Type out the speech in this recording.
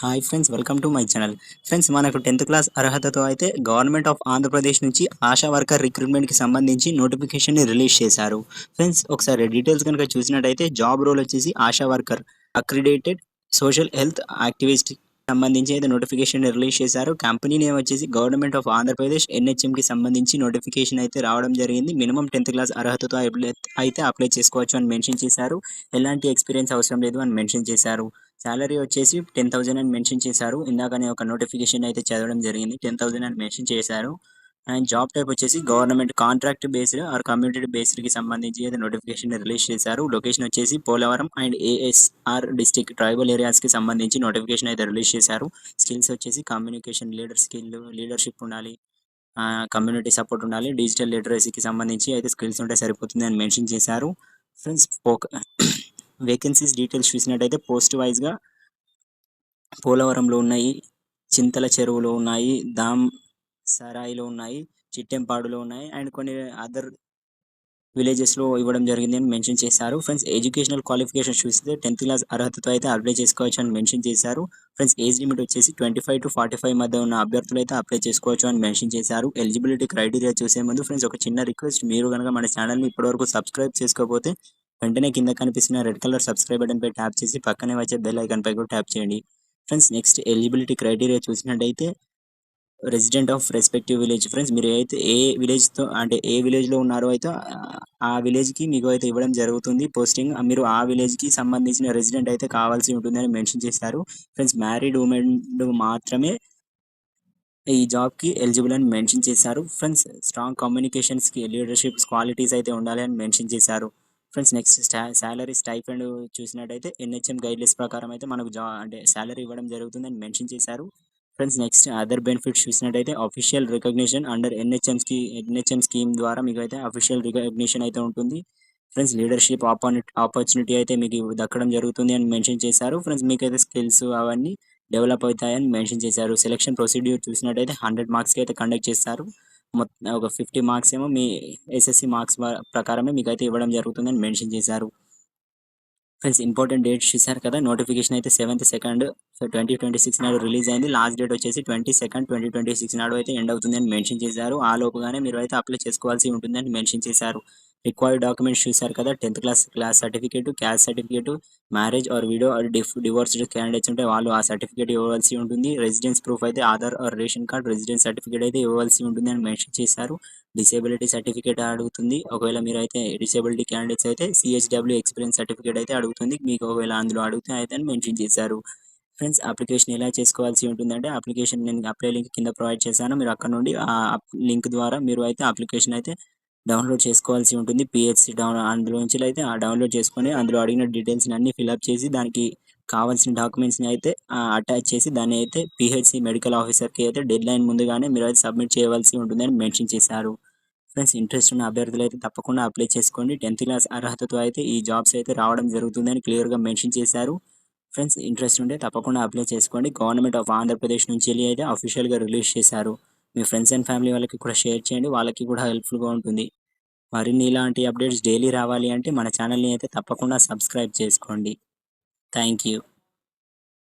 Hi friends welcome to my channel friends మనకు tenth class అర్హతతో అయితే గవర్నమెంట్ ఆఫ్ ఆంధ్రప్రదేశ్ నుంచి ఆశా వర్కర్ రిక్రూట్మెంట్కి సంబంధించి నోటిఫికేషన్ని రిలీజ్ చేశారు. ఫ్రెండ్స్ ఒకసారి డీటెయిల్స్ కనుక చూసినట్టయితే జాబ్ రోల్ వచ్చేసి Asha worker accredited social health activist సంబంధించి అయితే నోటిఫికేషన్ రిలీజ్ చేశారు. కంపెనీ నేమ్ వచ్చేసి గవర్నమెంట్ ఆఫ్ ఆంధ్రప్రదేశ్ ఎన్హెచ్ఎంకి సంబంధించి నోటిఫికేషన్ అయితే రావడం జరిగింది. మినిమం టెన్త్ క్లాస్ అర్హతతో అయితే అప్లై చేసుకోవచ్చు అని మెన్షన్ చేశారు. ఎలాంటి ఎక్స్పీరియన్స్ అవసరం లేదు అని మెన్షన్ చేశారు. శాలరీ వచ్చేసి టెన్ థౌసండ్ అని మెన్షన్ చేశారు. ఇందాకనే ఒక నోటిఫికేషన్ అయితే చదవడం జరిగింది. టెన్ థౌసండ్ అని మెన్షన్ చేశారు. అండ్ జాబ్ టైప్ వచ్చేసి government contract based or community బేస్డ్కి సంబంధించి అయితే నోటిఫికేషన్ రిలీజ్ చేశారు. లొకేషన్ వచ్చేసి Polavaram and ASR district tribal ఏరియాస్కి సంబంధించి నోటిఫికేషన్ అయితే రిలీజ్ చేశారు. స్కిల్స్ వచ్చేసి కమ్యూనికేషన్ లీడర్ స్కిల్ లీడర్షిప్ ఉండాలి కమ్యూనిటీ సపోర్ట్ ఉండాలి డిజిటల్ లిటరసీకి సంబంధించి అయితే స్కిల్స్ ఉంటే సరిపోతుంది అని మెన్షన్ చేశారు. ఫ్రెండ్స్ వేకెన్సీస్ డీటెయిల్స్ చూసినట్టయితే పోస్ట్ వైజ్గా పోలవరంలో ఉన్నాయి చింతల చెరువులో ఉన్నాయి దామ్ సరాయిలో ఉన్నాయి చిట్టెంపాడులో ఉన్నాయి అండ్ కొన్ని అదర్ విలేజెస్లో ఇవ్వడం జరిగింది అని మెన్షన్ చేశారు. ఫ్రెండ్స్ ఎడ్యుకేషనల్ క్వాలిఫికేషన్ చూస్తే టెన్త్ క్లాస్ అర్హతతో అయితే అప్లై చేసుకోవచ్చు అని మెన్షన్ చేశారు. ఫ్రెండ్స్ ఏజ్ లిమిట్ వచ్చేసి twenty five to forty five మధ్య ఉన్న అభ్యర్థులు అయితే అప్లై చేసుకోవచ్చు అని మెన్షన్ చేశారు. ఎలిజిబిలిటీ క్రైటీరియా చూసే ముందు ఫ్రెండ్స్ ఒక చిన్న రిక్వెస్ట్ మీరు కనుక మన ఛానల్ని ఇప్పటివరకు సబ్స్క్రైబ్ చేసుకోకపోతే వెంటనే కింద కనిపిస్తున్న రెడ్ కలర్ సబ్స్క్రైబ్ బటన్ పై ట్యాప్ చేసి పక్కనే వచ్చే బెల్ ఐకాన్ పై కూడా ట్యాప్ చేయండి. ఫ్రెండ్స్ నెక్స్ట్ ఎలిజిబిలిటీ క్రైటీరియా చూసినట్టయితే resident of respective village. Friends మీరు అయితే ఏ విలేజ్తో అంటే ఏ విలేజ్లో ఉన్నారో అయితే ఆ- విలేజ్కి మీకు అయితే ఇవ్వడం జరుగుతుంది పోస్టింగ్. మీరు ఆ విలేజ్కి సంబంధించిన రెసిడెంట్ అయితే కావాల్సి ఉంటుందని మెన్షన్ చేశారు. ఫ్రెండ్స్ మ్యారీడ్ ఉమెన్ మాత్రమే ఈ జాబ్కి ఎలిజిబుల్ అని మెన్షన్ చేశారు. ఫ్రెండ్స్ స్ట్రాంగ్ కమ్యూనికేషన్స్కి లీడర్షిప్ క్వాలిటీస్ అయితే ఉండాలి అని మెన్షన్ చేశారు. ఫ్రెండ్స్ నెక్స్ట్ స్టా శాలరీ స్టైఫండ్ చూసినట్టయితే ఎన్హెచ్ఎం గైడ్లైన్స్ ప్రకారం అయితే మనకు జా అంటే శాలరీ ఇవ్వడం జరుగుతుందని మెన్షన్ చేశారు. ఫ్రెండ్స్ నెక్స్ట్ అదర్ బెనిఫిట్స్ చూసినట్టయితే అఫీషియల్ రికగ్నిషన్ అండర్ ఎన్హెచ్ఎం స్కీ ఎన్హెచ్ఎం స్కీమ్ ద్వారా మీకు అయితే అఫీషియల్ రికగ్నిషన్ అయితే ఉంటుంది. ఫ్రెండ్స్ లీడర్షిప్ ఆపర్చునిటీ అయితే మీకు దక్కడం జరుగుతుంది అని మెన్షన్ చేశారు. ఫ్రెండ్స్ మీకు అయితే స్కిల్స్ అవన్నీ డెవలప్ అవుతాయని మెన్షన్ చేశారు. సెలక్షన్ ప్రొసీడ్యూర్ చూసినట్టయితే హండ్రెడ్ మార్క్స్కి అయితే కండక్ట్ చేస్తారు. ఒక ఫిఫ్టీ మార్క్స్ ఏమో మీ ఎస్ఎస్సి మార్క్స్ ప్రకారమే మీకు అయితే ఇవ్వడం జరుగుతుందని మెన్షన్ చేశారు. ఫ్రెండ్స్ ఇంపార్టెంట్ డేట్స్ చూసారు కదా నోటిఫికేషన్ అయితే seventh second twenty twenty six నాడు రిలీజ్ అయింది. లాస్ట్ డేట్ వచ్చేసి twenty second twenty twenty six నాడు అయితే ఎండ్ అవుతుందని మెన్షన్ చేశారు. ఆ లోపుగానే మీరు అయితే అప్లై చేసుకోవాల్సి ఉంటుందని మెన్షన్ చేశారు. రిక్వైర్డ్ డాక్యుమెంట్స్ చూసారు కదా tenth class class certificate caste certificate marriage or widow or diff divorced candidates ఉంటే వాళ్ళు ఆ సర్టిఫికేట్ ఇవ్వవలసి ఉంటుంది. రెసిడెన్స్ ప్రూఫ్ అయితే Aadhaar or ration card residence certificate అయితే ఇవ్వవలసి ఉంటుంది అని మెన్షన్ చేశారు. డిసేబిలిటీ సర్టిఫికేట్ అడుగుతుంది. ఒకవేళ మీరు అయితే డిసేబిలిటీ క్యాండిడేట్స్ అయితే సిహెచ్డబ్ల్యూ ఎక్స్పీరియన్స్ సర్టిఫికేట్ అయితే అడుగుతుంది. మీకు ఒకవేళ అందులో అడిగితే అయితే అని మెన్షన్ చేశారు. ఫ్రెండ్స్ అప్లికేషన్ ఎలా చేసుకోవాల్సి ఉంటుందంటే అప్లికేషన్ నేను అప్లై లింక్ కింద ప్రొవైడ్ చేశాను. మీరు అక్కడ నుండి ఆ లింక్ ద్వారా మీరు అయితే అప్లికేషన్ అయితే డౌన్లోడ్ చేసుకోవాల్సి ఉంటుంది. పిహెచ్సి డౌన్ అందులో నుంచి అయితే ఆ డౌన్లోడ్ చేసుకొని అందులో అడిగిన డీటెయిల్స్ అన్ని ఫిల్అప్ చేసి దానికి కావాల్సిన డాక్యుమెంట్స్ని అయితే అటాచ్ చేసి దాన్ని అయితే పిహెచ్సి మెడికల్ ఆఫీసర్కి అయితే డెడ్ లైన్ ముందుగానే మీరు అయితే సబ్మిట్ చేయవలసి ఉంటుందని మెన్షన్ చేశారు. ఫ్రెండ్స్ ఇంట్రెస్ట్ ఉన్న అభ్యర్థులు అయితే తప్పకుండా అప్లై చేసుకోండి. టెన్త్ క్లాస్ అర్హతతో అయితే ఈ జాబ్స్ అయితే రావడం జరుగుతుందని క్లియర్గా మెన్షన్ చేశారు. ఫ్రెండ్స్ ఇంట్రెస్ట్ ఉంటే తప్పకుండా అప్లై చేసుకోండి. గవర్నమెంట్ ఆఫ్ ఆంధ్రప్రదేశ్ నుంచి వెళ్ళి అయితే అఫీషియల్గా రిలీజ్ చేశారు. మీ ఫ్రెండ్స్ అండ్ ఫ్యామిలీ వాళ్ళకి కూడా షేర్ చేయండి. వాళ్ళకి కూడా హెల్ప్ఫుల్గా ఉంటుంది. మరిన్ని ఇలాంటి అప్డేట్స్ డైలీ రావాలి అంటే మన ఛానల్ని అయితే తప్పకుండా సబ్స్క్రైబ్ చేసుకోండి. Thank you